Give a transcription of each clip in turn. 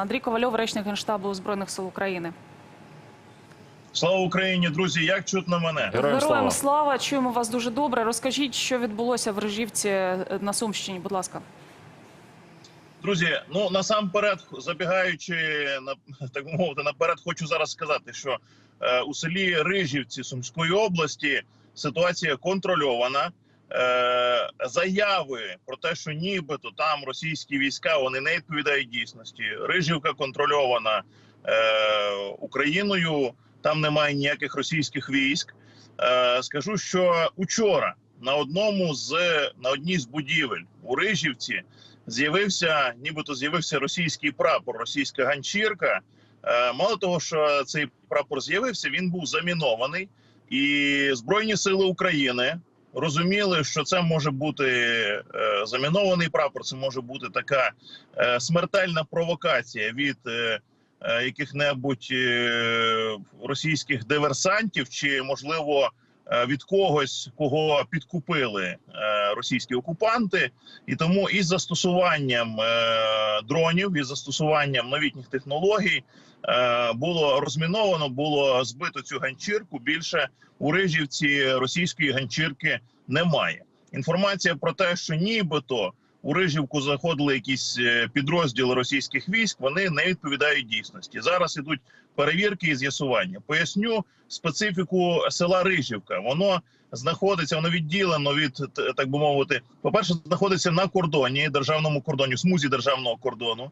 Андрій Ковальов, речник генштабу збройних сил України. Слава Україні, друзі! Як чутно мене? Героям Героям слава. слава, чуємо вас дуже добре. Розкажіть, що відбулося в Режівці е, на Сумщині, будь ласка. Друзі, ну насамперед, забігаючи на так мовити, наперед, хочу зараз сказати, що е, у селі Рижівці Сумської області ситуація контрольована. Е, заяви про те, що нібито там російські війська вони не відповідають дійсності. Рижівка контрольована е, Україною. Там немає ніяких російських військ. Е, скажу, що учора на одному з на одній з будівель у Рижівці з'явився, нібито з'явився російський прапор, російська ганчірка. Е, Мало того, що цей прапор з'явився, він був замінований, і Збройні сили України розуміли, що це може бути е, замінований прапор, це може бути така е, смертельна провокація від е, яких-небудь російських диверсантів, чи можливо від когось, кого підкупили е, російські окупанти. І тому із застосуванням е, дронів, із застосуванням новітніх технологій е, було розміновано, було збито цю ганчірку. Більше у Рижівці російської ганчірки немає. Інформація про те, що нібито у Рижівку заходили якісь е, підрозділи російських військ, вони не відповідають дійсності. Зараз ідуть перевірки і з'ясування. Поясню специфіку села Рижівка. Воно знаходиться, воно відділено від так би мовити. По перше, знаходиться на кордоні, державному кордоні, смузі державного кордону.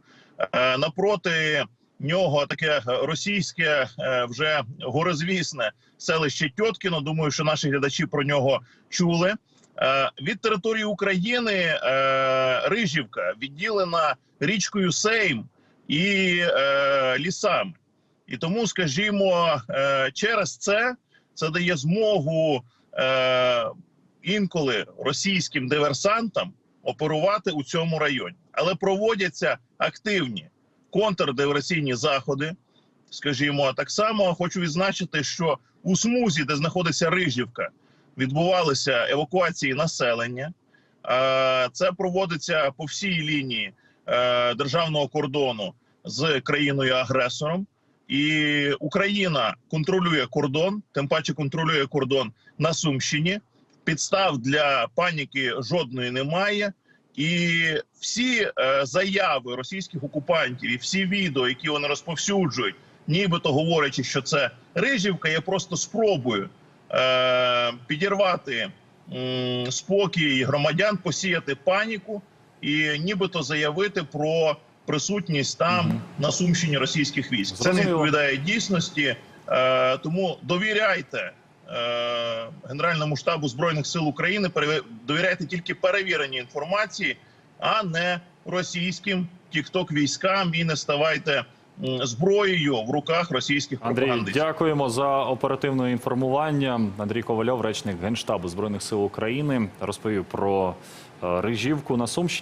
Е, напроти нього таке російське е, вже горозвісне селище Тьоткіно. Думаю, що наші глядачі про нього чули. Е, Від території України е, Рижівка відділена річкою Сейм і е, лісами. І тому, скажімо, через це це дає змогу інколи російським диверсантам оперувати у цьому районі, але проводяться активні контрдиверсійні заходи. Скажімо, так само хочу відзначити, що у смузі, де знаходиться Рижівка, відбувалися евакуації населення. Е, Це проводиться по всій лінії е, державного кордону з країною-агресором. І Україна контролює кордон, тим паче контролює кордон на Сумщині. Підстав для паніки жодної немає. І всі е, заяви російських окупантів і всі відео, які вони розповсюджують, нібито говорячи, що це Рижівка, є просто спробою підірвати спокій громадян, посіяти паніку і нібито заявити про присутність там на Сумщині російських військ. Це не відповідає дійсності, е, тому довіряйте. е, Генеральному штабу збройних сил України довіряйте тільки перевіреній інформації, а не російським тікток військам і не ставайте зброєю в руках російських Андрій, дякуємо за оперативне інформування. Андрій Ковальов, речник генштабу збройних сил України, розповів про е, Рижівку на Сумщині.